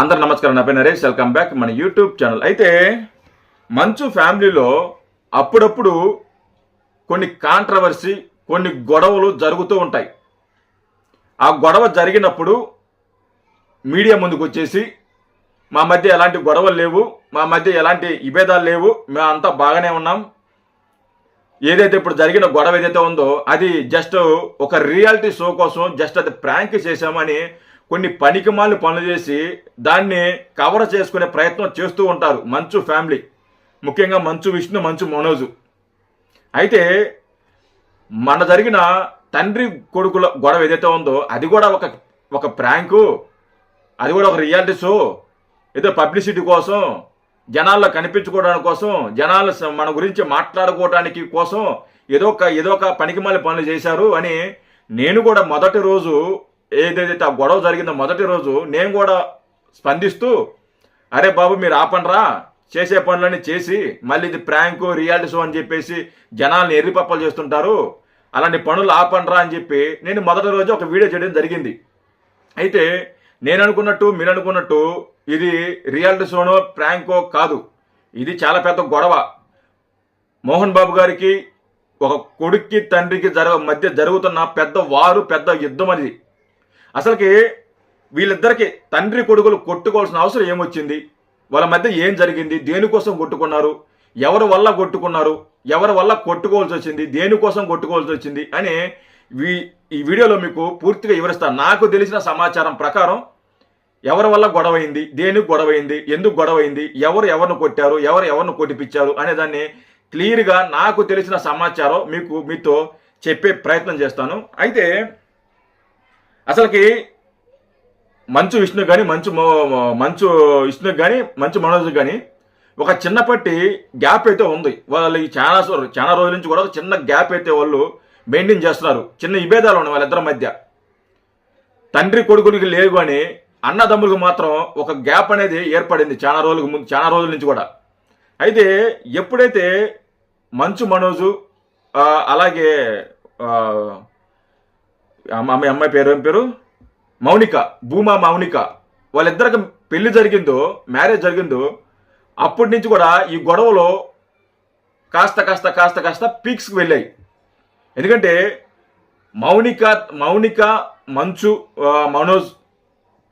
అందరు నమస్కారం. నా పేరు నరేష్. వెల్కమ్ బ్యాక్ మన యూట్యూబ్ ఛానల్. అయితే మంచు ఫ్యామిలీలో అప్పుడప్పుడు కొన్ని కాంట్రవర్సీ కొన్ని గొడవలు జరుగుతూ ఉంటాయి. ఆ గొడవ జరిగినప్పుడు మీడియా ముందుకు వచ్చేసి మా మధ్య ఎలాంటి గొడవలు లేవు మా మధ్య ఎలాంటి విభేదాలు లేవు మేము అంతా బాగానే ఉన్నాం. ఏదైతే ఇప్పుడు జరిగిన గొడవ ఏదైతే ఉందో అది జస్ట్ ఒక రియాలిటీ షో కోసం జస్ట్ అది ప్రాంక్ చేశామని కొన్ని పనికిమాలు పనులు చేసి దాన్ని కవర్ చేసుకునే ప్రయత్నం చేస్తూ ఉంటారు మంచు ఫ్యామిలీ. ముఖ్యంగా మంచు విష్ణు మంచు మనోజు. అయితే మన జరిగిన తండ్రి కొడుకుల గొడవ ఏదైతే ఉందో అది కూడా ఒక ఒక ప్రాంకు అది కూడా ఒక రియాలిటీ షో. ఏదో పబ్లిసిటీ కోసం జనాల్లో కనిపించుకోవడానికి కోసం జనాలు మన గురించి మాట్లాడుకోవడానికి కోసం ఏదో ఒక ఏదో ఒక పనికిమాలి పనులు చేశారు అని నేను కూడా మొదటి రోజు ఏదైతే ఆ గొడవ జరిగిందో మొదటి రోజు నేను కూడా స్పందిస్తూ అరే బాబు మీరు ఆపండ్రా. చేసే పనులన్నీ చేసి మళ్ళీ ఇది ప్రాంకు రియాలిటీ షో అని చెప్పేసి జనాల్ని ఎర్రిపప్పలు చేస్తుంటారు. అలాంటి పనులు ఆపండ్రా అని చెప్పి నేను మొదటి రోజు ఒక వీడియో చేయడం జరిగింది. అయితే నేను అనుకున్నట్టు మీరు అనుకున్నట్టు ఇది రియాలిటీ షోనో ప్రాంకో కాదు. ఇది చాలా పెద్ద గొడవ. మోహన్ బాబు గారికి ఒక కొడుక్కి తండ్రికి జరగ మధ్య జరుగుతున్న పెద్ద వారు పెద్ద యుద్ధం అనేది అసలుకి వీళ్ళిద్దరికి తండ్రి కొడుకులు కొట్టుకోవాల్సిన అవసరం ఏమొచ్చింది? వాళ్ళ మధ్య ఏం జరిగింది? దేనికోసం కొట్టుకున్నారు? ఎవరి వల్ల కొట్టుకున్నారు? ఎవరి వల్ల కొట్టుకోవాల్సి వచ్చింది? దేనికోసం కొట్టుకోవాల్సి వచ్చింది? అని వీ- ఈ వీడియోలో మీకు పూర్తిగా వివరిస్తాను నాకు తెలిసిన సమాచారం ప్రకారం ఎవరి వల్ల గొడవైంది? దేనికి గొడవైంది? ఎందుకు గొడవైంది? ఎవరు ఎవరిని కొట్టారు? ఎవరు ఎవరిని కొట్టిపించారు అనే దాన్ని క్లియర్గా నాకు తెలిసిన సమాచారం మీకు మీతో చెప్పే ప్రయత్నం చేస్తాను. అయితే అసలుకి మంచు విష్ణు కానీ మంచు మంచు విష్ణుకి కానీ మంచు మనోజ్ కానీ ఒక చిన్నపట్టి గ్యాప్ అయితే ఉంది. వాళ్ళు ఈ చాలా చాలా రోజుల నుంచి కూడా చిన్న గ్యాప్ అయితే వాళ్ళు మెయింటైన్ చేస్తున్నారు. చిన్న విభేదాలు ఉన్నాయి వాళ్ళిద్దరి మధ్య. తండ్రి కొడుకునికి లేవు కానీ అన్నదమ్ములకు మాత్రం ఒక గ్యాప్ అనేది ఏర్పడింది చాలా రోజులకు ముందు చాలా రోజుల నుంచి కూడా. అయితే ఎప్పుడైతే మంచు మనోజు అలాగే అమ్మాయి అమ్మాయి పేరు ఏం పేరు? మౌనిక భూమా మౌనిక. వాళ్ళిద్దరికి పెళ్ళి జరిగిందో మ్యారేజ్ జరిగిందో అప్పటి నుంచి కూడా ఈ గొడవలో కాస్త కాస్త కాస్త కాస్త పీక్స్కి వెళ్ళాయి. ఎందుకంటే మౌనిక మౌనిక మంచు మనోజ్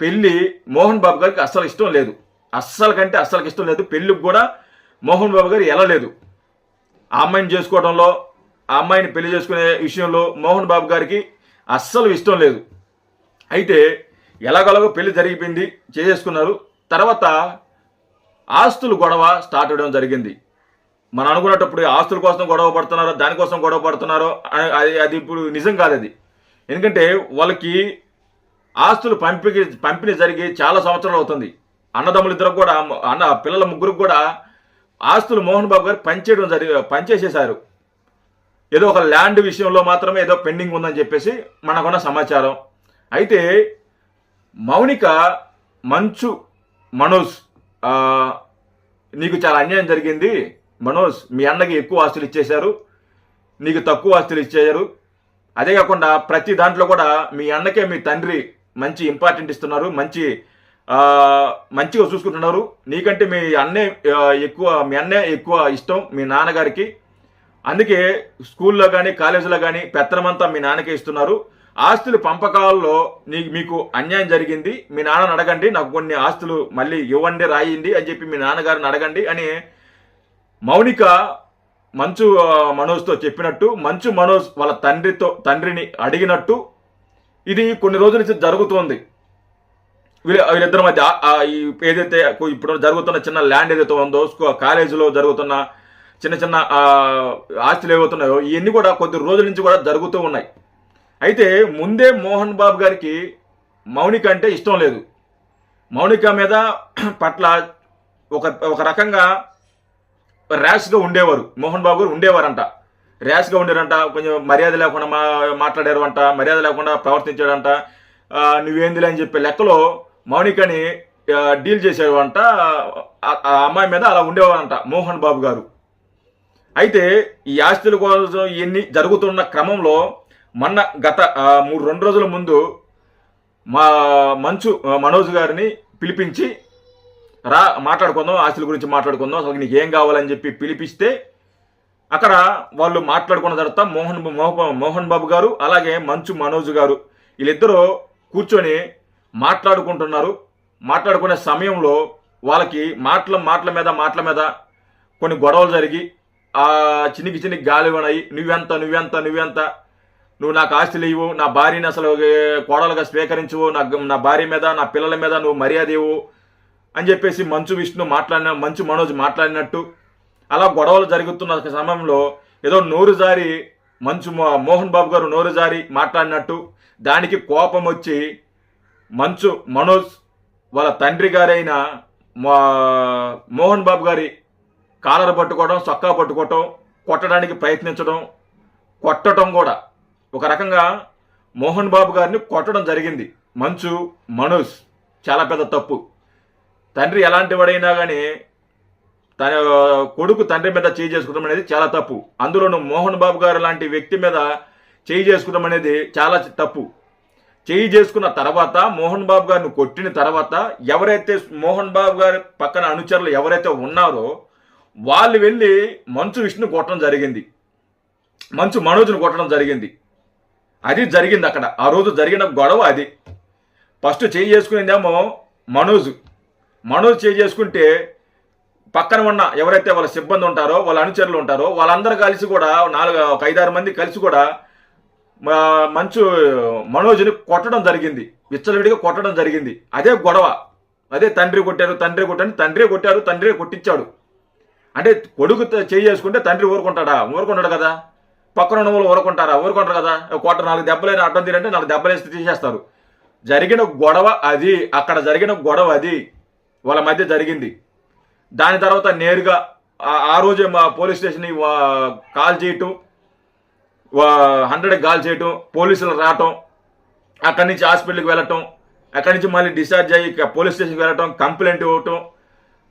పెళ్ళి మోహన్ బాబు గారికి అస్సలు ఇష్టం లేదు. అస్సలు కంటే అస్సలకి ఇష్టం లేదు. పెళ్ళికి కూడా మోహన్ బాబు గారు వెళ్ళలేదు ఆ అమ్మాయిని చేసుకోవడంలో ఆ అమ్మాయిని పెళ్ళి చేసుకునే విషయంలో మోహన్ బాబు గారికి అస్సలు ఇష్టం లేదు. అయితే ఎలాగోలాగో పెళ్ళి జరిగిపోయింది చేసేసుకున్నారు. తర్వాత ఆస్తులు గొడవ స్టార్ట్ అవ్వడం జరిగింది. మనం అనుకున్నప్పుడు ఆస్తుల కోసం గొడవ పడుతున్నారో దానికోసం గొడవ పడుతున్నారో అది అది ఇప్పుడు నిజం కాదు అది. ఎందుకంటే వాళ్ళకి ఆస్తులు పంపిణీ పంపిణీ జరిగి చాలా సంవత్సరాలు అవుతుంది. అన్నదమ్ములు ఇద్దరు కూడా అన్న పిల్లల ముగ్గురికి కూడా ఆస్తులు మోహన్ బాబు గారు పంచేయడం జరిగి పంచేసేశారు ఏదో ఒక ల్యాండ్ విషయంలో మాత్రమే ఏదో పెండింగ్ ఉందని చెప్పేసి మనకున్న సమాచారం. అయితే మౌనిక మంచు మనోజ్ నీకు చాలా అన్యాయం జరిగింది. మనోజ్ మీ అన్నకి ఎక్కువ ఆస్తులు ఇచ్చేశారు. నీకు తక్కువ ఆస్తులు ఇచ్చేశారు. అదే కాకుండా ప్రతి దాంట్లో కూడా మీ అన్నకే మీ తండ్రి మంచి ఇంపార్టెంట్ ఇస్తున్నారు. మంచి మంచిగా చూసుకుంటున్నారు. నీకంటే మీ అన్నే ఎక్కువ మీ అన్నే ఎక్కువ ఇష్టం మీ నాన్నగారికి. అందుకే స్కూల్లో కానీ కాలేజీలో కానీ పెత్తనమంతా మీ నాన్నకే ఇస్తున్నారు. ఆస్తులు పంపకాల్లో నీ మీకు అన్యాయం జరిగింది మీ నాన్నని అడగండి నాకు కొన్ని ఆస్తులు మళ్ళీ ఇవ్వండి రాయండి అని చెప్పి మీ నాన్నగారిని అడగండి అని మౌనిక మంచు మనోజ్తో చెప్పినట్టు మంచు మనోజ్ వాళ్ళ తండ్రితో తండ్రిని అడిగినట్టు ఇది కొన్ని రోజుల నుంచి జరుగుతోంది. వీళ్ళ వీళ్ళిద్దరి మధ్య ఏదైతే ఇప్పుడు జరుగుతున్న చిన్న ల్యాండ్ ఏదైతే ఉందో కాలేజీలో జరుగుతున్న చిన్న చిన్న ఆస్తులు ఏవవుతున్నాయో ఇవన్నీ కూడా కొద్ది రోజుల నుంచి కూడా జరుగుతూ ఉన్నాయి. అయితే ముందే మోహన్ బాబు గారికి మౌనిక అంటే ఇష్టం లేదు. మౌనిక మీద పట్ల ఒక ఒక రకంగా ర్యాష్గా ఉండేవారు. మోహన్ బాబు గారు ఉండేవారంట. ర్యాష్గా ఉండేరంట కొంచెం మర్యాద లేకుండా మా మాట్లాడారు అంట మర్యాద లేకుండా ప్రవర్తించాడంట. ఆ, నువ్వేందిలే అని చెప్పే లెక్కలో మౌనికని డీల్ చేసేవంట. ఆ అమ్మాయి మీద అలా ఉండేవారంట మోహన్ బాబు గారు. అయితే ఈ ఆస్తుల కోసం ఇవన్నీ జరుగుతున్న క్రమంలో మొన్న గత మూడు రెండు రోజుల ముందు మా మంచు మనోజ్ గారిని పిలిపించి రా మాట్లాడుకుందాం ఆస్తుల గురించి మాట్లాడుకుందాం అసలు నీకు ఏం కావాలని చెప్పి పిలిపిస్తే అక్కడ వాళ్ళు మాట్లాడుకున్న తర్వాత మోహన్ మోహన్ బాబు గారు అలాగే మంచు మనోజ్ గారు వీళ్ళిద్దరూ కూర్చొని మాట్లాడుకుంటున్నారు. మాట్లాడుకునే సమయంలో వాళ్ళకి మాటల మాటల మీద మాటల మీద కొన్ని గొడవలు జరిగి చినికి చినికి గాలి ఉన్నాయి నువ్వెంత నువ్వెంత నువ్వెంత? నువ్వు నాకు ఆస్తి లేవు నా భార్యని అసలు కోడలుగా స్వీకరించవు నా నా భార్య మీద నా పిల్లల మీద నువ్వు మర్యాద ఇవ్వు అని చెప్పేసి మంచు విష్ణు మాట్లాడిన మంచు మనోజ్ మాట్లాడినట్టు. అలా గొడవలు జరుగుతున్న సమయంలో ఏదో నోరు జారి మంచు మోహన్ బాబు గారు నోరు జారి మాట్లాడినట్టు. దానికి కోపం వచ్చి మంచు మనోజ్ వాళ్ళ తండ్రి గారైన మా- మోహన్ బాబు గారి కాలర్ పట్టుకోవడం చొక్కా పట్టుకోవటం కొట్టడానికి ప్రయత్నించడం కొట్టడం కూడా. ఒక రకంగా మోహన్ బాబు గారిని కొట్టడం జరిగింది. మంచు మనోజ్ చాలా పెద్ద తప్పు. తండ్రి ఎలాంటి వాడైనా కానీ తన కొడుకు తండ్రి మీద చేయి చేసుకోవడం అనేది చాలా తప్పు. అందులోనూ మోహన్ బాబు గారు లాంటి వ్యక్తి మీద చేయి చేసుకోవడం అనేది చాలా తప్పు. చేయి చేసుకున్న తర్వాత మోహన్ బాబు గారిని కొట్టిన తర్వాత ఎవరైతే మోహన్ బాబు గారి పక్కన అనుచరులు ఎవరైతే ఉన్నారో వాళ్ళు వెళ్ళి మంచు విష్ణు కొట్టడం జరిగింది. మంచు మనోజ్ను కొట్టడం జరిగింది. అది జరిగింది అక్కడ. ఆ రోజు జరిగిన గొడవ అది. ఫస్ట్ చేయి చేసుకునేదేమో మనోజ్. మనోజ్ చేయి చేసుకుంటే పక్కన ఉన్న ఎవరైతే వాళ్ళ సిబ్బంది ఉంటారో వాళ్ళ అనుచరులు ఉంటారో వాళ్ళందరూ కలిసి కూడా నాలుగు ఒక ఐదారు మంది కలిసి కూడా మా- మంచు మనోజ్ని కొట్టడం జరిగింది. విచ్చలవిడిగా కొట్టడం జరిగింది. అదే గొడవ. అదే తండ్రి కొట్టారు తండ్రి కొట్టాను తండ్రి కొట్టారు తండ్రి కొట్టించాడు. అంటే కొడుకు చేయి చేసుకుంటే తండ్రి ఊరుకుంటాడా? ఊరుకుంటాడు కదా. పక్కన ఉన్న వాళ్ళు ఊరుకుంటారా? ఊరుకుంటారు కదా. కొట్ట నాలుగు దెబ్బలైన అడ్డం తీరంటే నాలుగు దెబ్బలేసి తీసేస్తారు. జరిగిన గొడవ అది అక్కడ జరిగిన గొడవ అది వాళ్ళ మధ్య జరిగింది. దాని తర్వాత నేరుగా ఆ- రోజే మా పోలీస్ స్టేషన్ని కాల్ చేయటం హండ్రెడ్ కాల్ చేయటం పోలీసులు రావటం అక్కడి నుంచి హాస్పిటల్కి వెళ్ళటం అక్కడి నుంచి మళ్ళీ డిశ్చార్జ్ అయ్యి పోలీస్ స్టేషన్కి వెళ్ళటం కంప్లైంట్ ఇవ్వటం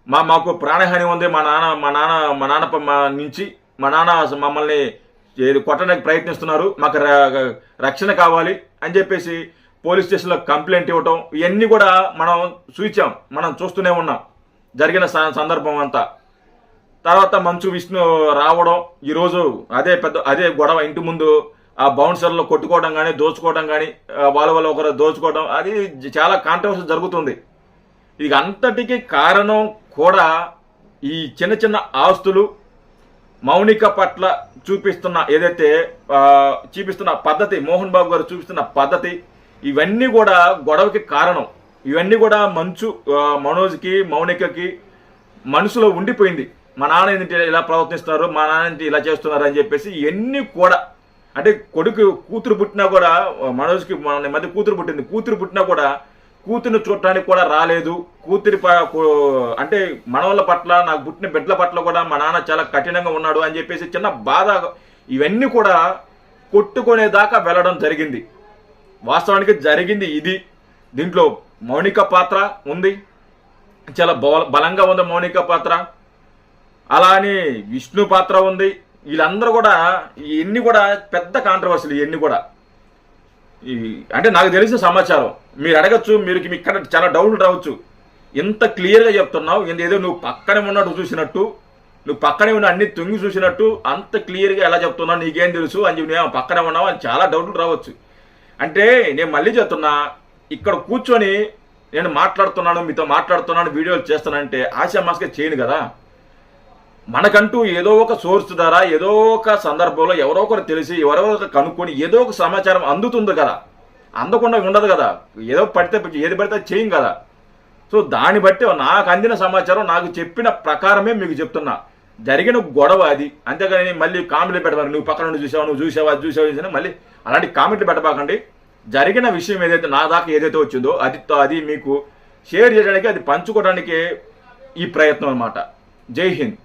మా మాకు ప్రాణహాని ఉంది మా నాన్న మా నాన్న మా నాన్న మా నుంచి మా నాన్న మమ్మల్ని ఏది కొట్టడానికి ప్రయత్నిస్తున్నారు మాకు రక్షణ కావాలి అని చెప్పేసి పోలీస్ స్టేషన్లో కంప్లైంట్ ఇవ్వటం ఇవన్నీ కూడా మనం చూచాం మనం చూస్తూనే ఉన్నాం జరిగిన స- సందర్భం అంతా. తర్వాత మంచు విష్ణు రావడం ఈరోజు అదే పెద్ద అదే గొడవ ఇంటి ముందు ఆ బౌన్సర్లో కొట్టుకోవడం కానీ దోచుకోవడం కానీ వాళ్ళ వల్ల ఒకరు దోచుకోవడం అది చాలా కాంట్రవర్సీ జరుగుతుంది. ఇది అంతటికి కారణం కూడా ఈ చిన్న చిన్న ఆస్తులు మౌనిక పట్ల చూపిస్తున్న ఏదైతే చూపిస్తున్న పద్ధతి మోహన్ బాబు గారు చూపిస్తున్న పద్ధతి ఇవన్నీ కూడా గొడవకి కారణం. ఇవన్నీ కూడా మంచు మనోజ్కి మౌనికకి మనసులో ఉండిపోయింది. మా నాన్న ఏంటి ఇలా ప్రవర్తిస్తున్నారు మా నాన్న ఏంటి ఇలా చేస్తున్నారు అని చెప్పేసి ఇవన్నీ కూడా అంటే కొడుకు కూతురు పుట్టినా కూడా మనోజ్కి మన మధ్య కూతురు పుట్టింది కూతురు పుట్టినా కూడా కూతురుని చూడటానికి కూడా రాలేదు. కూతురి అంటే మనవల పట్ల నాకు పుట్టిన బిడ్డల పట్ల కూడా మా నాన్న చాలా కఠినంగా ఉన్నాడు అని చెప్పేసి చిన్న బాధ ఇవన్నీ కూడా కొట్టుకునేదాకా వెళ్ళడం జరిగింది. వాస్తవానికి జరిగింది ఇది. దీంట్లో మౌనిక పాత్ర ఉంది. చాలా బల- బలంగా ఉంది మౌనిక పాత్ర. అలా అని విష్ణు పాత్ర ఉంది. వీళ్ళందరూ కూడా ఇవన్నీ కూడా పెద్ద కాంట్రవర్సీలు ఇవన్నీ కూడా. ఈ అంటే నాకు తెలిసిన సమాచారం మీరు అడగచ్చు మీరు ఇక్కడ చాలా డౌట్లు రావచ్చు. ఎంత క్లియర్గా చెప్తున్నావు? ఏదో నువ్వు పక్కనే ఉన్నట్టు చూసినట్టు నువ్వు పక్కనే ఉన్న అన్ని తొంగి చూసినట్టు అంత క్లియర్గా ఎలా చెప్తున్నావు నీకేం తెలుసు అని చెప్పి నేను పక్కనే ఉన్నావు అని చాలా డౌట్లు రావచ్చు. అంటే నేను మళ్ళీ చెప్తున్నా ఇక్కడ కూర్చొని నేను మాట్లాడుతున్నాను మీతో మాట్లాడుతున్నాను వీడియోలు చేస్తానంటే ఆశామాస్గా చేయను కదా. మనకంటూ ఏదో ఒక సోర్స్ ద్వారా ఏదో ఒక సందర్భంలో ఎవరో ఒకరు తెలిసి ఎవరో ఒకరు కనుక్కొని ఏదో ఒక సమాచారం అందుతుంది కదా. అందకుండా ఉండదు కదా. ఏదో పడితే ఏది పడితే చేయం కదా. సో దాన్ని బట్టి నాకు అందిన సమాచారం నాకు చెప్పిన ప్రకారమే మీకు చెప్తున్నా. జరిగిన గొడవ అది. అంతేగాని మళ్ళీ కామెంట్లు పెట్టబాక నువ్వు పక్కన నుండి చూసావు నువ్వు చూసావా అది చూసావు చూసినా మళ్ళీ అలాంటి కామెంట్లు పెట్టబాకండి. జరిగిన విషయం ఏదైతే నా దాకా ఏదైతే వచ్చిందో అది అది మీకు షేర్ చేయడానికి అది పంచుకోవడానికి ఈ ప్రయత్నం అన్నమాట. జై హింద్.